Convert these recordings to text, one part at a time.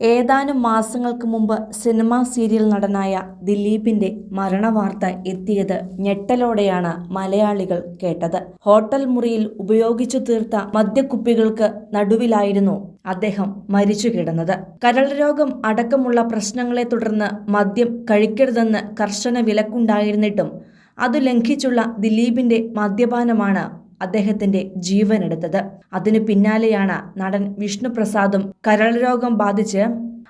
ഏതാനും മാസങ്ങൾക്ക് മുമ്പ് സിനിമാ സീരിയൽ നടനായ ദിലീപിന്റെ മരണവാർത്ത എത്തിയത് ഞെട്ടലോടെയാണ് മലയാളികൾ കേട്ടത്. ഹോട്ടൽ മുറിയിൽ ഉപയോഗിച്ചു തീർത്ത മദ്യക്കുപ്പികൾക്ക് നടുവിലായിരുന്നു അദ്ദേഹം മരിച്ചു കിടന്നത്. കരൾ രോഗം അടക്കമുള്ള പ്രശ്നങ്ങളെ തുടർന്ന് മദ്യം കഴിക്കരുതെന്ന് കർശന വിലക്കുണ്ടായിരുന്നിട്ടും അതു ലംഘിച്ചുള്ള ദിലീപിന്റെ മദ്യപാനമാണ് അദ്ദേഹത്തിന്റെ ജീവനെടുത്തത് അതിനു പിന്നാലെയാണ് നടൻ വിഷ്ണുപ്രസാദും കരൾരോഗം കരൾ രോഗം ബാധിച്ച്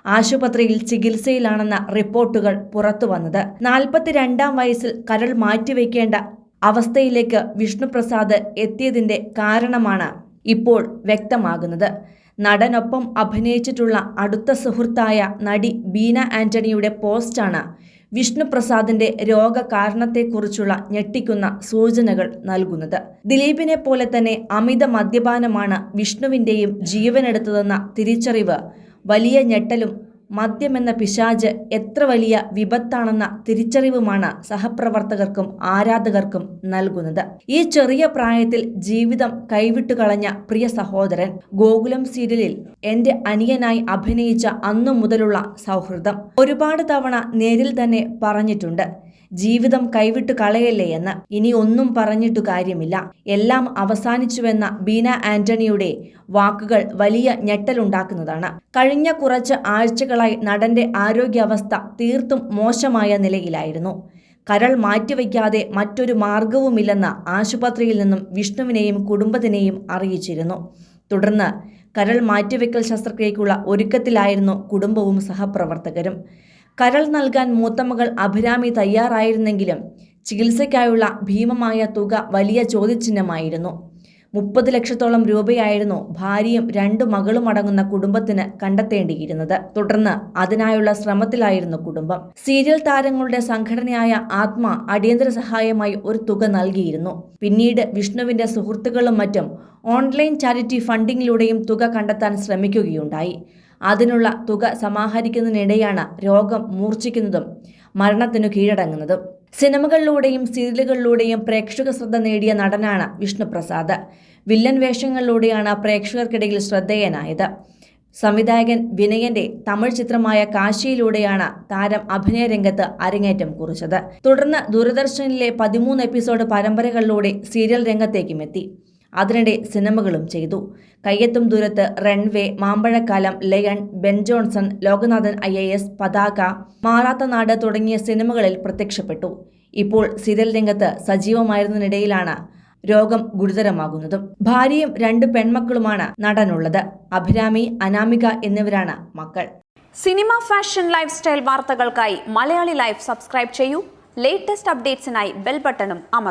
ആശുപത്രിയിൽ ചികിത്സയിലാണെന്ന റിപ്പോർട്ടുകൾ പുറത്തുവന്നത് നാൽപ്പത്തിരണ്ടാം വയസ്സിൽ കരൾ മാറ്റിവെക്കേണ്ട അവസ്ഥയിലേക്ക് വിഷ്ണുപ്രസാദ് എത്തിയതിന്റെ കാരണമാണ് ഇപ്പോൾ വ്യക്തമാകുന്നത്. നടനൊപ്പം അഭിനയിച്ചിട്ടുള്ള അടുത്ത സുഹൃത്തായ നടി ബീന ആന്റണിയുടെ പോസ്റ്റാണ് വിഷ്ണുപ്രസാദിന്റെ രോഗകാരണത്തെക്കുറിച്ചുള്ള ഞെട്ടിക്കുന്ന സൂചനകൾ നൽകുന്നത്. ദിലീപിനെ പോലെ തന്നെ അമിത മദ്യപാനമാണ് വിഷ്ണുവിന്റെയും ജീവനെടുത്തതെന്ന തിരിച്ചറിവ് വലിയ ഞെട്ടലും മദ്യമെന്ന പിശാജ് എത്ര വലിയ വിപത്താണെന്ന തിരിച്ചറിവുമാണ് സഹപ്രവർത്തകർക്കും ആരാധകർക്കും നൽകുന്നത്. ഈ ചെറിയ പ്രായത്തിൽ ജീവിതം കൈവിട്ടു കളഞ്ഞ പ്രിയ സഹോദരൻ ഗോകുലം സീരിയലിൽ എന്റെ അനിയനായി അഭിനയിച്ച അന്നു മുതലുള്ള സൗഹൃദം ഒരുപാട് തവണ നേരിൽ തന്നെ പറഞ്ഞിട്ടുണ്ട്. ജീവിതം കൈവിട്ട് കളയല്ലേ എന്ന് ഇനി ഒന്നും പറഞ്ഞിട്ടു കാര്യമില്ല. എല്ലാം അവസാനിച്ചുവെന്ന ബീന ആന്റണിയുടെ വാക്കുകൾ വലിയ ഞെട്ടലുണ്ടാക്കുന്നതാണ്. കഴിഞ്ഞ കുറച്ച് ആഴ്ചകളായി നടന്റെ ആരോഗ്യാവസ്ഥ തീർത്തും മോശമായ നിലയിലായിരുന്നു. കരൾ മാറ്റിവെക്കാതെ മറ്റൊരു മാർഗവുമില്ലെന്ന് ആശുപത്രിയിൽ നിന്നും വിഷ്ണുവിനെയും കുടുംബത്തിനെയും അറിയിച്ചിരുന്നു. തുടർന്ന് കരൾ മാറ്റിവെക്കൽ ശസ്ത്രക്രിയക്കുള്ള ഒരുക്കത്തിലായിരുന്നു കുടുംബവും സഹപ്രവർത്തകരും. കരൾ നൽകാൻ മൂത്തമകൾ അഭിരാമി തയ്യാറായിരുന്നെങ്കിലും ചികിത്സയ്ക്കായുള്ള ഭീമമായ തുക വലിയ ചോദ്യചിഹ്നമായിരുന്നു. മുപ്പത് ലക്ഷത്തോളം രൂപയായിരുന്നു ഭാര്യയും രണ്ടു മകളും അടങ്ങുന്ന കുടുംബത്തിന് കണ്ടെത്തേണ്ടിയിരുന്നത്. തുടർന്ന് അതിനായുള്ള ശ്രമത്തിലായിരുന്നു കുടുംബം. സീരിയൽ താരങ്ങളുടെ സംഘടനയായ ആത്മ അടിയന്തര സഹായമായി ഒരു തുക നൽകിയിരുന്നു. പിന്നീട് വിഷ്ണുവിന്റെ സുഹൃത്തുക്കളും മറ്റും ഓൺലൈൻ ചാരിറ്റി ഫണ്ടിങ്ങിലൂടെയും തുക കണ്ടെത്താൻ ശ്രമിക്കുകയുണ്ടായി. അതിനുള്ള തുക സമാഹരിക്കുന്നതിനിടെയാണ് രോഗം മൂർച്ഛിക്കുന്നതും മരണത്തിനു കീഴടങ്ങുന്നതും. സിനിമകളിലൂടെയും സീരിയലുകളിലൂടെയും പ്രേക്ഷക ശ്രദ്ധ നേടിയ നടനാണ് വിഷ്ണുപ്രസാദ്. വില്ലൻ വേഷങ്ങളിലൂടെയാണ് പ്രേക്ഷകർക്കിടയിൽ ശ്രദ്ധേയനായത്. സംവിധായകൻ വിനയന്റെ തമിഴ് ചിത്രമായ കാശിയിലൂടെയാണ് താരം അഭിനയ രംഗത്ത് അരങ്ങേറ്റം കുറിച്ചത്. തുടർന്ന് ദൂരദർശനിലെ പതിമൂന്ന് എപ്പിസോഡ് പരമ്പരകളിലൂടെ സീരിയൽ രംഗത്തേക്കും എത്തി. അതിനിടെ സിനിമകളും ചെയ്തു. Kayyethum Doorathu Runway Mambazhakkalam Lion Ben Johnson Lokanathan I A S Pathaka Maratha Nadu തുടങ്ങിയ സിനിമകളിൽ പ്രത്യക്ഷപ്പെട്ടു. ഇപ്പോൾ സീരിയൽ രംഗത്ത് സജീവമായിരുന്നതിനിടയിലാണ് രോഗം ഗുരുതരമാകുന്നതും. ഭാര്യയും രണ്ട് പെൺമക്കളുമാണ് നടനുള്ളത്. അഭിരാമി അനാമിക എന്നിവരാണ് മക്കൾ. സിനിമ ഫാഷൻ ലൈഫ് സ്റ്റൈൽ വാർത്തകൾക്കായി മലയാളി ലൈഫ് സബ്സ്ക്രൈബ് ചെയ്യൂ. ലേറ്റസ്റ്റ് അപ്ഡേറ്റ്സിനായി ബെൽ ബട്ടണും അമർ